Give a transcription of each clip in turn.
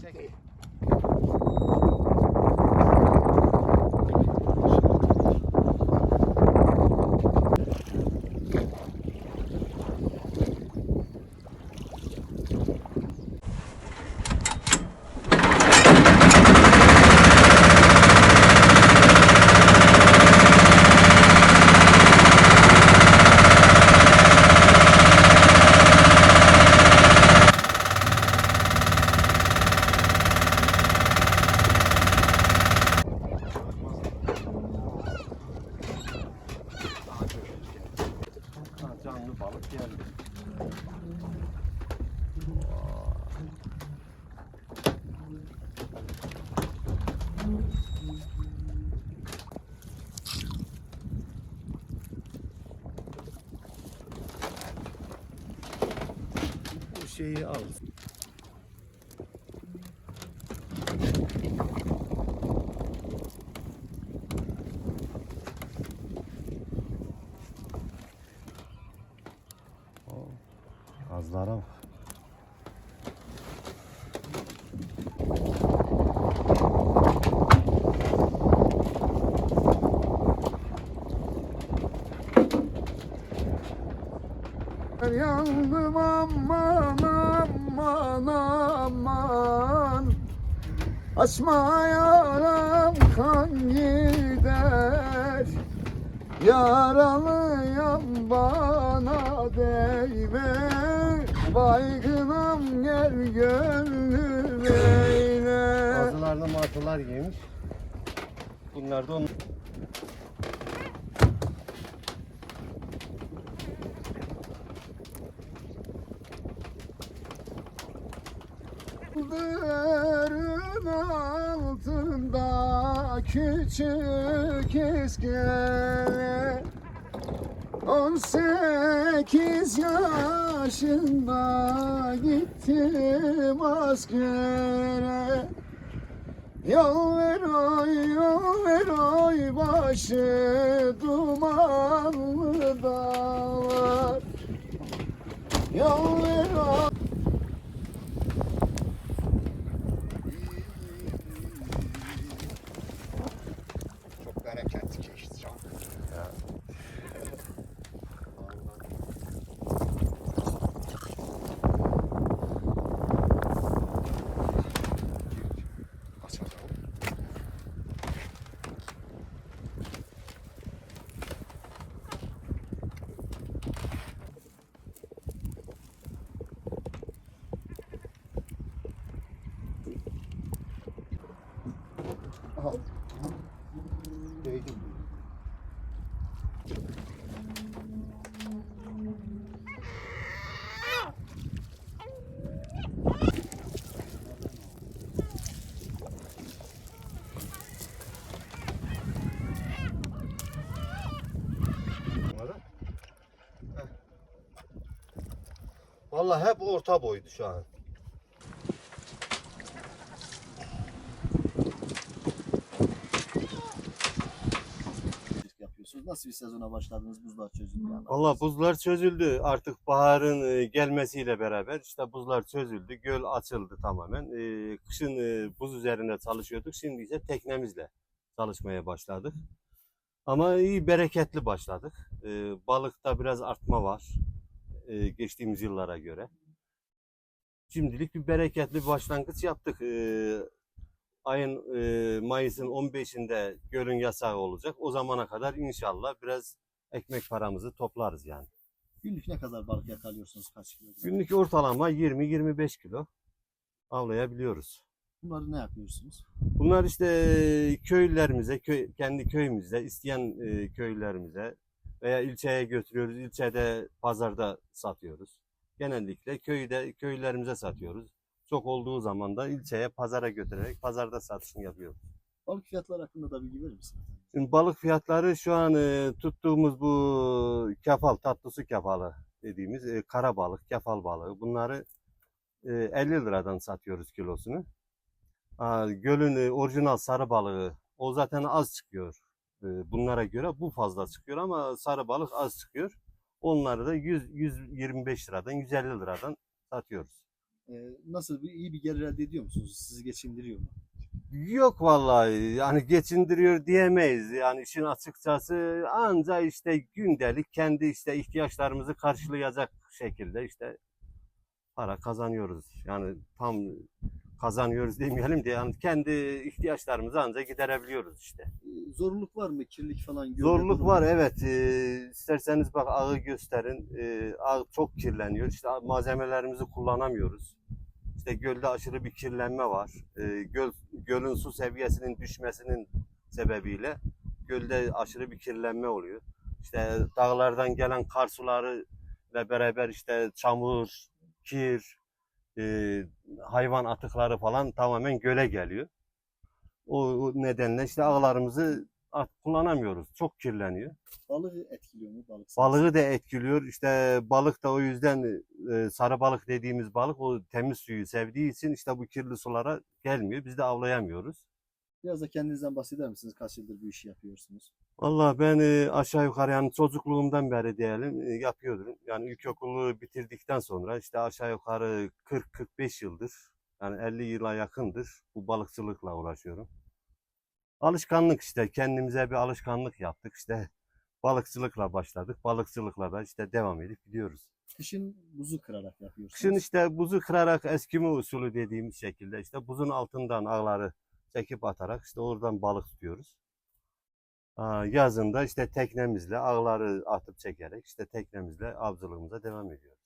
Çek. Ha, balık geldi. Bu şeyi al. Azlara bak. Yandım aman aman aman Açma yaram kan gider Yaralıyam bana değme Baygınım gel gönlüm eyle Bazılarını martılar yemiş. Bunlar da onun. Dağların altında küçük iskele. On sekiz yaşında gittim askere. Yol ver oy, yol ver oy başı dumanlı dağlar. Yol ver oy Çok bereketli geçti çok. Aha. Değdim. Vallahi hep orta boydu şu an. yapıyorsunuz. Nasıl bir sezona başladınız buzlar çözüldü yani? Vallahi buzlar çözüldü. Artık baharın e, gelmesiyle beraber işte buzlar çözüldü. Göl açıldı tamamen. E, Kışın e, buz üzerinde çalışıyorduk. Şimdi ise teknemizle çalışmaya başladık. Ama iyi bereketli başladık. E, Balıkta biraz artma var. E, Geçtiğimiz yıllara göre. Şimdilik bir bereketli bir başlangıç yaptık. E, Ayın e, Mayıs'ın 15'inde gölün yasağı olacak. O zamana kadar inşallah biraz ekmek paramızı toplarız yani. Günlük ne kadar balık yakalıyorsunuz kaç kilo? Günlük ortalama 20-25 kilo avlayabiliyoruz. Bunları ne yapıyorsunuz? Bunlar işte köylülerimize, köy, kendi köyümüzde, isteyen e, köylülerimize veya ilçeye götürüyoruz. İlçede, pazarda satıyoruz. Genellikle köyde, köylülerimize satıyoruz. Çok olduğu zaman da ilçeye, pazara götürerek pazarda satışını yapıyoruz. Balık fiyatları hakkında da bilgi verir misiniz? Şimdi balık fiyatları şu an e, tuttuğumuz bu kefal, tatlı su kefalı dediğimiz e, kara balık, kefal balığı. Bunları e, 50 liradan satıyoruz kilosunu. Aa, gölün e, orijinal sarı balığı o zaten az çıkıyor. E, bunlara göre bu fazla çıkıyor ama sarı balık az çıkıyor. Onları da 100 125 liradan 150 liradan satıyoruz. Ee, nasıl bir iyi bir gelir elde ediyor musunuz? Sizi geçindiriyor mu? Yok vallahi yani geçindiriyor diyemeyiz. Yani işin açıkçası anca işte gündelik kendi işte ihtiyaçlarımızı karşılayacak şekilde işte para kazanıyoruz. Yani tam kazanıyoruz demeyelim de yani kendi ihtiyaçlarımızı anca giderebiliyoruz işte. Ee, zorluk var mı? Kirlilik falan Zorluk var evet. Ee, isterseniz bak ağı gösterin. Ee, ağ çok kirleniyor. İşte malzemelerimizi kullanamıyoruz. İşte gölde aşırı bir kirlenme var. Ee, göl, gölün su seviyesinin düşmesinin sebebiyle gölde aşırı bir kirlenme oluyor. İşte dağlardan gelen kar suları ile beraber işte çamur, kir, e, hayvan atıkları falan tamamen göle geliyor. O, o nedenle işte ağlarımızı at- kullanamıyoruz. Çok kirleniyor. Balığı etkiliyor mu? Balık Balığı da etkiliyor. İşte balık da o yüzden e, sarı balık dediğimiz balık o temiz suyu sevdiği için işte bu kirli sulara gelmiyor. Biz de avlayamıyoruz. Biraz da kendinizden bahseder misiniz? Kaç yıldır bu işi yapıyorsunuz? Vallahi ben e, aşağı yukarı yani çocukluğumdan beri diyelim e, yapıyordum. Yani ilkokulu bitirdikten sonra işte aşağı yukarı 40-45 yıldır yani 50 yıla yakındır bu balıkçılıkla uğraşıyorum. Alışkanlık işte kendimize bir alışkanlık yaptık işte balıkçılıkla başladık. Balıkçılıkla da işte devam edip gidiyoruz. Kışın buzu kırarak yapıyorsunuz. Kışın işte buzu kırarak eskimi usulü dediğimiz şekilde işte buzun altından ağları çekip atarak işte oradan balık tutuyoruz. Aa, Yazın da işte teknemizle ağları atıp çekerek işte teknemizle avcılığımıza devam ediyoruz.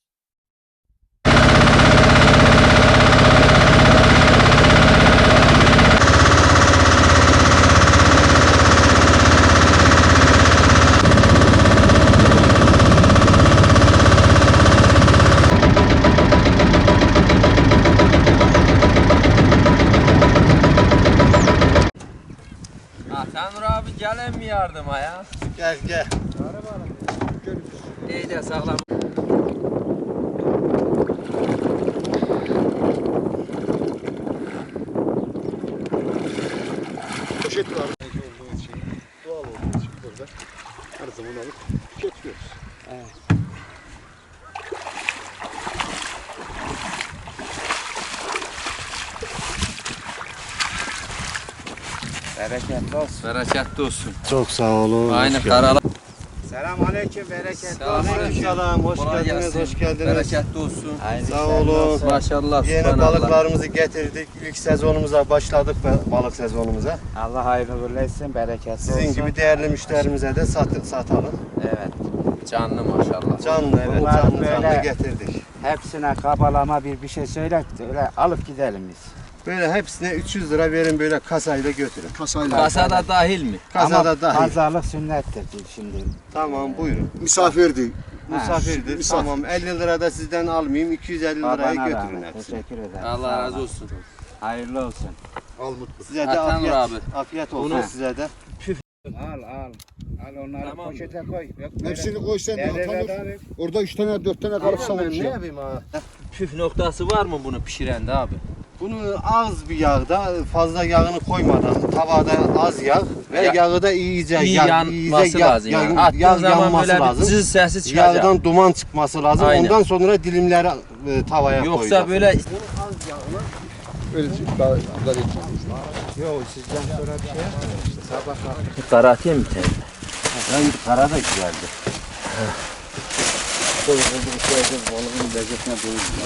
Hasan abi gelen mi yardıma ya? Gel gel. İyice sağlam. Poşet var. doğal olduğu için burada her zaman alıp Bereketli olsun. Bereketli olsun. Çok sağ olun. Aynı karalar. Selamünaleyküm, bereketli Selam, hoş Kolay geldiniz, gelsin. hoş geldiniz. Bereketli olsun. Sağ olun. Maşallah. Yeni balıklarımızı getirdik. İlk sezonumuza başladık balık sezonumuza. Allah hayırlı uğurlu etsin, bereketli Sizin olsun. gibi değerli müşterimize de sat, satalım. Evet. Canlı maşallah. Canlı evet Bunlar canlı canlı getirdik. Hepsine kabalama bir bir şey söyle, öyle alıp gidelim biz. Böyle hepsine 300 lira verin böyle kasayla götürün. Kasayla. Kasada dahil mi? Kasada Ama dahil. pazarlık sünnettir şimdi. Tamam buyurun. Misafirdi. Misafirdir. misafir. Tamam 50 lira da sizden almayayım 250 liraya Babana götürün rahmet, hepsini. Teşekkür ederim. Allah razı olsun. Hayırlı olsun. Al mutlu. Size de Hakan afiyet, abi. afiyet olsun Bunu- size de. Al al. Al onları Tamam poşete koy. Yok, Hepsini koy sen de Nerede? Orada üç tane dört tane kalıp sana bir şey. yapayım ha? Püf noktası var mı bunu pişirende abi? Bunu az bir yağda fazla yağını koymadan tavada az yağ ve Ya- yağı da iyice İyi yağ- yanması iyice yağ- lazım. Yani. yağ- Attığın yağ zaman yanması bir lazım. cız sesi çıkacak. Yağdan duman çıkması lazım. Aynen. Ondan sonra dilimleri e, tavaya Yoksa koyacaksın. böyle Öyle daha daha. Yok sizden sonra bir şey. Sabah kalk. Karatayım mı teyze? Ben kara da güzeldi.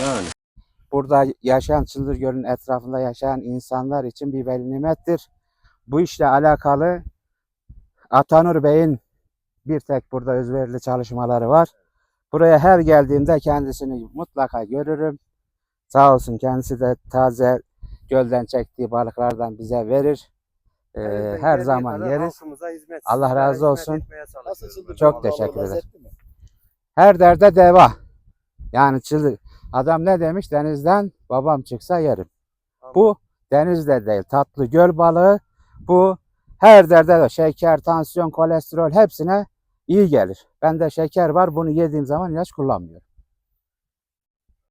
Yani. Burada yaşayan Çıldırgöl'ün etrafında yaşayan insanlar için bir veli nimettir. Bu işle alakalı Atanur Bey'in bir tek burada özverili çalışmaları var. Buraya her geldiğimde kendisini mutlaka görürüm. Sağ olsun kendisi de taze gölden çektiği balıklardan bize verir. Ee, Elimizden her zaman yeriz. hizmet, Allah razı olsun. Çok teşekkür ederim. Her derde deva. Yani çıldır. Adam ne demiş? Denizden babam çıksa yerim. Bu denizde değil. Tatlı göl balığı. Bu her derde de şeker, tansiyon, kolesterol hepsine iyi gelir. Bende şeker var. Bunu yediğim zaman ilaç kullanmıyorum.